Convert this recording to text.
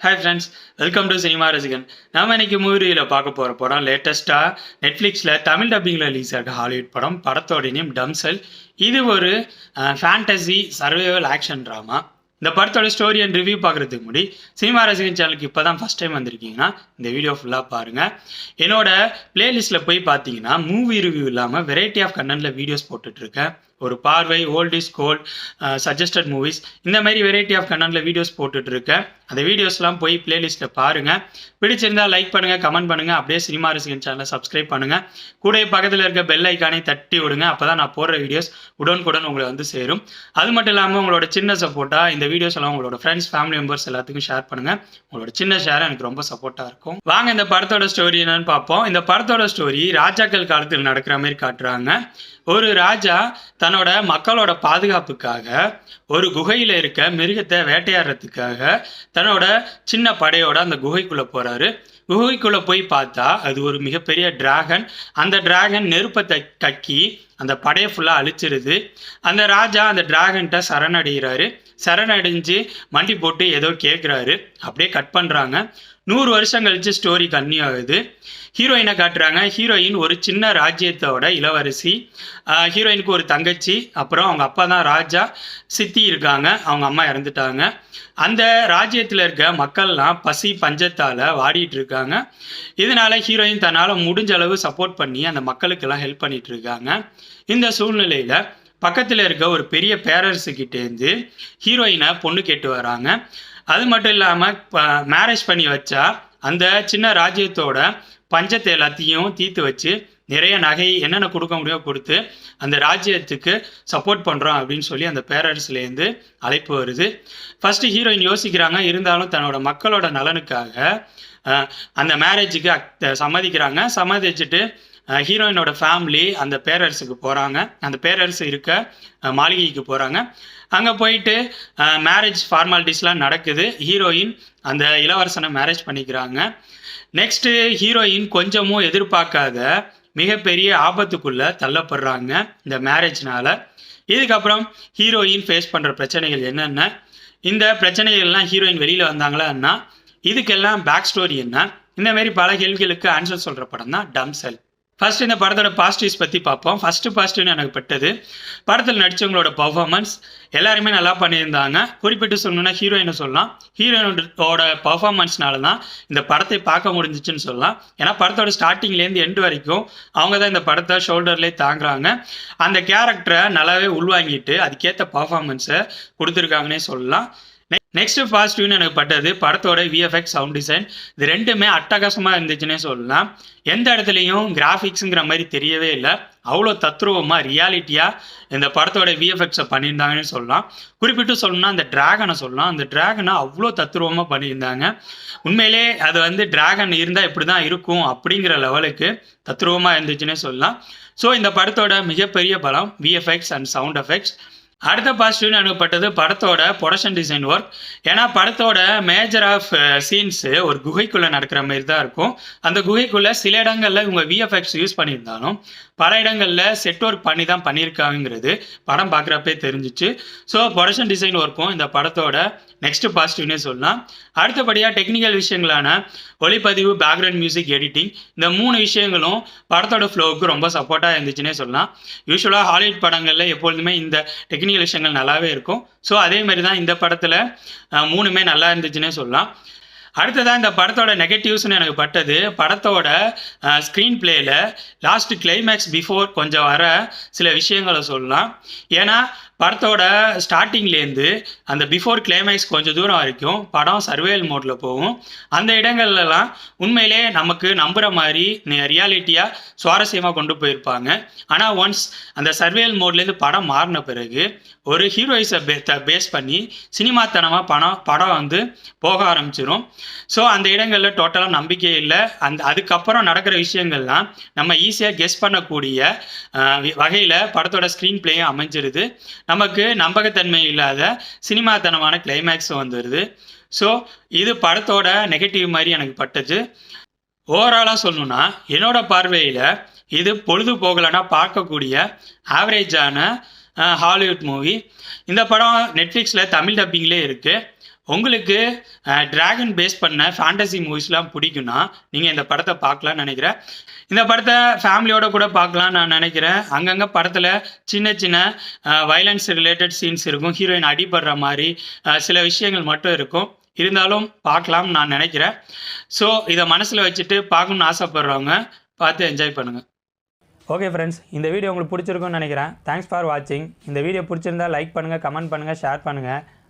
Hi friends welcome to cinema ரசிகன் நாம இன்னைக்கு மூவியில் பார்க்க போகிற படம் லேட்டஸ்ட்டாக நெட்ஃப்ளிக்ஸில் தமிழ் டப்பிங்கில் ரிலீஸ் ஆகிற ஹாலிவுட் படம் படத்தோட நேம் டம்சல் இது ஒரு ஃபேண்டசி சர்வைவல் ஆக்ஷன் ட்ராமா இந்த படத்தோட ஸ்டோரி அண்ட் ரிவ்யூ பார்க்குறதுக்கு முடி சினிமா ரசிகன் சேனலுக்கு இப்போ தான் ஃபஸ்ட் டைம் வந்திருக்கீங்கன்னா இந்த வீடியோ ஃபுல்லாக பாருங்கள் என்னோட பிளேலிஸ்ட்டில் போய் பார்த்தீங்கன்னா மூவி ரிவ்யூ இல்லாமல் வெரைட்டி ஆஃப் கண்டென்ட்டில் வீடியோஸ் போட்டுட்ருக்கேன் ஒரு பார்வை old is gold suggested movies இந்த மாதிரி வெரைட்டி ஆஃப் கண்ணனில் வீடியோஸ் போட்டுட்ருக்கேன் அந்த வீடியோஸ்லாம் போய் பிளேலிஸ்ட்டில் பாருங்கள் பிடிச்சிருந்தா லைக் பண்ணுங்கள் கமெண்ட் பண்ணுங்கள் அப்படியே சினிமா ரசிகன் சேனலை சப்ஸ்கிரைப் பண்ணுங்கள் கூட பக்கத்தில் இருக்க பெல் ஐக்கானே தட்டி விடுங்க. அப்போ தான் நான் போடுற வீடியோஸ் உடனுக்குடன் உங்களை வந்து சேரும். அது மட்டும் இல்லாமல் உங்களோட சின்ன சப்போர்ட்டாக இந்த வீடியோஸ் எல்லாம் உங்களோட ஃப்ரெண்ட்ஸ் ஃபேமிலி மெம்பர்ஸ் எல்லாத்துக்கும் ஷேர் பண்ணுங்கள் உங்களோட சின்ன ஷேர் எனக்கு ரொம்ப சப்போர்ட்டாக இருக்கும். வாங்க இந்த படத்தோட ஸ்டோரி என்னன்னு பார்ப்போம். இந்த படத்தோட ஸ்டோரி ராஜாக்கள் காலத்தில் நடக்கிற மாதிரி காட்டுறாங்க. ஒரு ராஜா தன்னோட மக்களோட பாதுகாப்புக்காக ஒரு குகையில் இருக்க மிருகத்தை வேட்டையாடுறதுக்காக தன்னோட சின்ன படையோட அந்த குகைக்குள்ளே போகிறாரு குகைக்குள்ளே போய் பார்த்தா அது ஒரு மிகப்பெரிய டிராகன் அந்த டிராகன் நெருப்பை த கக்கி அந்த படையை ஃபுல்லாக அழிச்சிருது. அந்த ராஜா அந்த டிராகன்கிட்ட சரணடைகிறாரு. சரணடைஞ்சு மண்டி போட்டு ஏதோ கேட்குறாரு அப்படியே கட் பண்ணுறாங்க நூறு வருஷம் கழிச்சு ஸ்டோரி கன்னி ஆகுது. ஹீரோயினை காட்டுறாங்க. ஹீரோயின் ஒரு சின்ன ராஜ்யத்தோட இளவரசி. ஹீரோயினுக்கு ஒரு தங்கச்சி. அப்புறம் அவங்க அப்பா தான் ராஜா. சித்தி இருக்காங்க. அவங்க அம்மா இறந்துட்டாங்க. அந்த ராஜ்யத்தில் இருக்க மக்கள்லாம் பசி பஞ்சத்தால் வாடிட்டு இருக்காங்க. இதனால ஹீரோயின் தன்னால் முடிஞ்ச அளவு சப்போர்ட் பண்ணி அந்த மக்களுக்கெல்லாம் ஹெல்ப் பண்ணிட்டு இருக்காங்க. இந்த சூழ்நிலையில் பக்கத்தில் இருக்க ஒரு பெரிய பேரரசு கிட்டேருந்து ஹீரோயினை பொண்ணு கேட்டு வராங்க. அது மட்டும் இல்லாமல் மேரேஜ் பண்ணி வச்சா அந்த சின்ன ராஜ்யத்தோட பஞ்சத்தை எல்லாத்தையும் தீர்த்து வச்சு நிறைய நகை என்னென்ன கொடுக்க முடியுமோ கொடுத்து அந்த ராஜ்யத்துக்கு சப்போர்ட் பண்ணுறோம் அப்படின்னு சொல்லி அந்த பேரரசுலேருந்து அழைப்பு வருது. ஃபஸ்ட்டு ஹீரோயின் யோசிக்கிறாங்க. இருந்தாலும் தன்னோட மக்களோட நலனுக்காக அந்த மேரேஜுக்கு அக்- சம்மதிக்கிறாங்க. சம்மதிச்சுட்டு ஹீரோயினோட ஃபேமிலி அந்த பேரரசுக்கு போகிறாங்க அந்த பேரரசு இருக்க மாளிகைக்கு போகிறாங்க அங்கே போயிட்டு மேரேஜ் ஃபார்மாலிட்டிஸ்லாம் நடக்குது. ஹீரோயின் அந்த இளவரசனை மேரேஜ் பண்ணிக்கிறாங்க. நெக்ஸ்ட்டு ஹீரோயின் கொஞ்சமும் எதிர்பார்க்காத மிகப்பெரிய ஆபத்துக்குள்ளே தள்ளப்படுறாங்க இந்த மேரேஜ்னால இதுக்கப்புறம் ஹீரோயின் ஃபேஸ் பண்ணுற பிரச்சனைகள் என்னென்ன? இந்த பிரச்சனைகள்லாம் ஹீரோயின் வெளியில் வந்தாங்களான்னா இதுக்கெல்லாம் பேக் ஸ்டோரி என்ன இந்தமாரி பல கேள்விகளுக்கு ஆன்சர் சொல்கிற படம் தான் டம்செல் ஃபர்ஸ்ட் இந்த படத்தோட பாசிட்டிவ்ஸ் பற்றி பார்ப்போம். ஃபர்ஸ்ட் பாசிட்டிவ்னு எனக்கு பட்டது. படத்தில் நடித்தவங்களோட பர்ஃபார்மன்ஸ் எல்லாருமே நல்லா பண்ணியிருந்தாங்க. குறிப்பிட்டு சொல்லணும்னா ஹீரோயினை சொல்லலாம். ஹீரோயினோட பர்ஃபார்மன்ஸ்னால தான் இந்த படத்தை பார்க்க முடிஞ்சிச்சுன்னு சொல்லலாம். ஏன்னா படத்தோட ஸ்டார்டிங்லேருந்து எண்டு வரைக்கும் அவங்க தான் இந்த படத்தை ஷோல்டர்லேயே தாங்குறாங்க. அந்த கேரக்டரை நல்லாவே உள்வாங்கிட்டு அதுக்கேற்ற பர்ஃபார்மன்ஸை கொடுத்துருக்காங்கன்னே சொல்லலாம். நெக்ஸ்ட் பாசிட்டிவ்னு எனக்கு பட்டது. படத்தோட விஎஃப்எக்ஸ் சவுண்ட் டிசைன் இது ரெண்டுமே அட்டகாசமாக இருந்துச்சுன்னே சொல்லலாம். எந்த இடத்துலையும் கிராஃபிக்ஸுங்கிற மாதிரி தெரியவே இல்லை. அவ்வளோ தத்ரூபமாக ரியாலிட்டியாக இந்த படத்தோட விஎஃப்எக்ஸை பண்ணியிருந்தாங்கன்னு சொல்லலாம். குறிப்பிட்டு சொல்லணும்னா அந்த டிராகனை சொல்லலாம். அந்த டிராகனை அவ்வளோ தத்ரூபமாக பண்ணியிருந்தாங்க. உண்மையிலே அது வந்து டிராகன் இருந்தால் இப்படி தான் இருக்கும் அப்படிங்கிற லெவலுக்கு தத்ரூபமாக இருந்துச்சுன்னே சொல்லலாம். ஸோ இந்த படத்தோட மிகப்பெரிய பலம் விஎஃப்எக்ஸ் அண்ட் சவுண்ட் எஃபெக்ட்ஸ் அடுத்த பாசிட்டிவ்னு அனுப்பப்பட்டது படத்தோட ப்ரொடக்ஷன் டிசைன் ஒர்க் ஏன்னா படத்தோட மேஜர் ஆஃப் சீன்ஸு ஒரு குகைக்குள்ளே நடக்கிற மாதிரி தான் இருக்கும். அந்த குகைக்குள்ளே சில இடங்களில் இவங்க விஎஃப்எக்ஸ் யூஸ் பண்ணியிருந்தாலும் பல இடங்களில் செட் ஒர்க் பண்ணி தான் பண்ணியிருக்காங்கிறது படம் பார்க்குறப்பே தெரிஞ்சிச்சு. ஸோ ப்ரொடக்ஷன் டிசைன் ஒர்க்கும் இந்த படத்தோட நெக்ஸ்ட் பாசிட்டிவ்னே சொல்லலாம். அடுத்தபடியாக டெக்னிக்கல் விஷயங்களான ஒளிப்பதிவு பேக்ரவுண்ட் மியூசிக் எடிட்டிங் இந்த மூணு விஷயங்களும் படத்தோட ஃப்ளோவுக்கு ரொம்ப சப்போர்ட்டாக இருந்துச்சுன்னே சொல்லலாம். யூஸ்வலாக ஹாலிவுட் படங்களில் எப்பொழுதுமே இந்த டெக்னிக்கல் விஷயங்கள் நல்லாவே இருக்கும். ஸோ அதே மாதிரி தான் இந்த படத்தில் மூணுமே நல்லா இருந்துச்சுன்னே சொல்லலாம். அடுத்ததாக இந்த படத்தோட நெகட்டிவ்ஸ்னு எனக்கு பட்டது படத்தோட ஸ்க்ரீன் பிளேயில் லாஸ்ட் கிளைமேக்ஸ் பிஃபோர் கொஞ்சம் வர சில விஷயங்களை சொல்லலாம். ஏன்னா படத்தோட ஸ்டார்டிங்லேருந்து அந்த பிஃபோர் கிளைமேக்ஸ் கொஞ்சம் தூரம் வரைக்கும் படம் சர்வேல் மோடில் போகும். அந்த இடங்கள்லாம் உண்மையிலே நமக்கு நம்புகிற மாதிரி ரியாலிட்டியாக சுவாரஸ்யமாக கொண்டு போயிருப்பாங்க. ஆனால் ஒன்ஸ் அந்த சர்வேல் மோட்லேருந்து படம் மாறின பிறகு ஒரு ஹீரோயிஸை பே பேஸ் பண்ணி சினிமாத்தனமாக படம் படம் வந்து போக ஆரம்பிச்சிடும் ஸோ அந்த இடங்களில் டோட்டலாக நம்பிக்கை இல்லை. அந்த அதுக்கப்புறம் நடக்கிற விஷயங்கள்லாம் நம்ம ஈஸியாக கெஸ் பண்ணக்கூடிய வகையில் படத்தோட ஸ்க்ரீன் பிளேயும் அமைஞ்சிருது. நமக்கு நம்பகத்தன்மை இல்லாத சினிமாத்தனமான கிளைமேக்ஸ் வந்துடுது ஸோ இது படத்தோட நெகட்டிவ் மாதிரி எனக்கு பட்டுச்சு. ஓவராலாக சொல்லணும்னா என்னோட பார்வையில் இது பொழுது போகலைன்னா பார்க்கக்கூடிய ஆவரேஜான ஹாலிவுட் மூவி இந்த படம் நெட்ஃப்ளிக்ஸில் தமிழ் டப்பிங்லேயே இருக்குது உங்களுக்கு டிராகன் பேஸ் பண்ண ஃபேண்டசி மூவிஸ்லாம் பிடிக்கும்னா நீங்கள் இந்த படத்தை பார்க்கலாம்னு நினைக்கிறேன். இந்த படத்தை ஃபேமிலியோட கூட பார்க்கலாம்னு நான் நினைக்கிறேன். அங்கங்கே படத்தில் சின்ன சின்ன வைலன்ஸ் ரிலேட்டட் சீன்ஸ் இருக்கும். ஹீரோயின் அடிபடுற மாதிரி சில விஷயங்கள் மட்டும் இருக்கும். இருந்தாலும் பார்க்கலாம்னு நான் நினைக்கிறேன். ஸோ இதை மனசில் வச்சுட்டு பார்க்கணும்னு ஆசைப்படுறவங்க பார்த்து என்ஜாய் பண்ணுங்கள் ஓகே ஃப்ரெண்ட்ஸ் இந்த வீடியோ உங்களுக்கு பிடிச்சிருக்கும்னு நினைக்கிறேன். தேங்க்ஸ் ஃபார் வாட்சிங் இந்த வீடியோ பிடிச்சிருந்தா லைக் பண்ணுங்கள் கமெண்ட் பண்ணுங்கள் ஷேர் பண்ணுங்கள்